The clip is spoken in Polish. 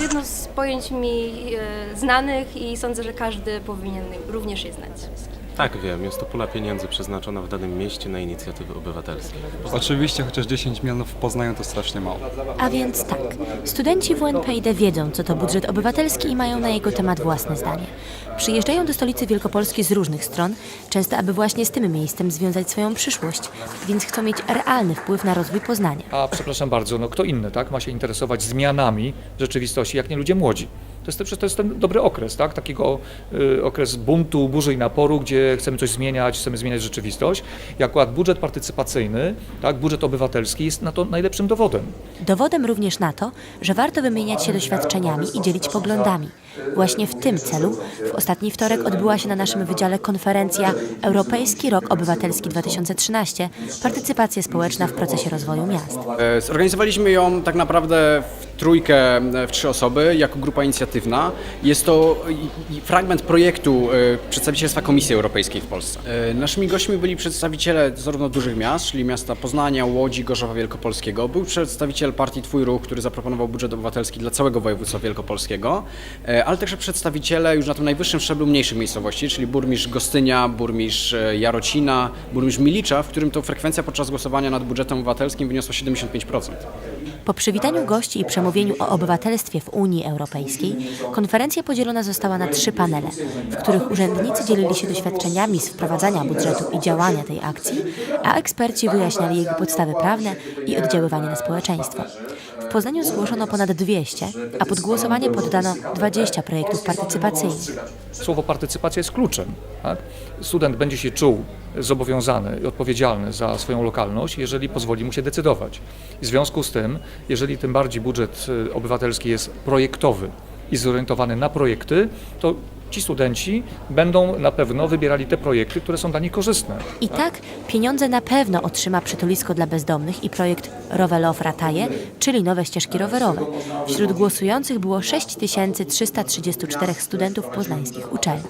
jedno z pojęć mi e, znanych i sądzę, że każdy powinien również je znać. Tak, wiem. Jest to pula pieniędzy przeznaczona w danym mieście na inicjatywy obywatelskie. Oczywiście, chociaż 10 milionów w Poznaniu to strasznie mało. A więc tak, studenci WNPID wiedzą, co to budżet obywatelski i mają na jego temat własne zdanie. Przyjeżdżają do stolicy Wielkopolski z różnych stron, często aby właśnie z tym miejscem związać swoją przyszłość, więc chcą mieć realny wpływ na rozwój Poznania. A przepraszam bardzo, no kto inny, tak, ma się interesować zmianami rzeczywistości, jak nie ludzie młodzi. To jest, to jest ten dobry okres, tak? Takiego y, okres buntu, burzy i naporu, gdzie chcemy coś zmieniać, chcemy zmieniać rzeczywistość. I akurat budżet partycypacyjny, tak, budżet obywatelski jest na to najlepszym dowodem. Dowodem również na to, że warto wymieniać się doświadczeniami i dzielić poglądami. Właśnie w tym celu w ostatni wtorek odbyła się na naszym wydziale konferencja Europejski Rok Obywatelski 2013 Partycypacja społeczna w procesie rozwoju miast. E, Zorganizowaliśmy ją tak naprawdę w trójkę, e, w trzy osoby, jako grupa inicjatywna. Jest to fragment projektu e, przedstawicielstwa Komisji Europejskiej w Polsce. E, Naszymi gośćmi byli przedstawiciele zarówno dużych miast, czyli miasta Poznania, Łodzi, Gorzowa Wielkopolskiego. Był przedstawiciel partii Twój Ruch, który zaproponował budżet obywatelski dla całego województwa wielkopolskiego, ale także przedstawiciele już na tym najwyższym szczeblu mniejszych miejscowości, czyli burmistrz Gostynia, burmistrz Jarocina, burmistrz Milicza, w którym to frekwencja podczas głosowania nad budżetem obywatelskim wyniosła 75%. Po przywitaniu gości i przemówieniu o obywatelstwie w Unii Europejskiej, konferencja podzielona została na trzy panele, w których urzędnicy dzielili się doświadczeniami z wprowadzania budżetu i działania tej akcji, a eksperci wyjaśniali jego podstawy prawne i oddziaływanie na społeczeństwo. W Poznaniu zgłoszono ponad 200, a pod głosowanie poddano 20 projektów partycypacyjnych. Słowo partycypacja jest kluczem. Tak? Student będzie się czuł zobowiązany i odpowiedzialny za swoją lokalność, jeżeli pozwoli mu się decydować. I w związku z tym, jeżeli tym bardziej budżet y, obywatelski jest projektowy i zorientowany na projekty, to ci studenci będą na pewno wybierali te projekty, które są dla nich korzystne. I tak pieniądze na pewno otrzyma przytulisko dla bezdomnych i projekt Rowelow Rataje, czyli nowe ścieżki rowerowe. Wśród głosujących było 6334 studentów poznańskich uczelni.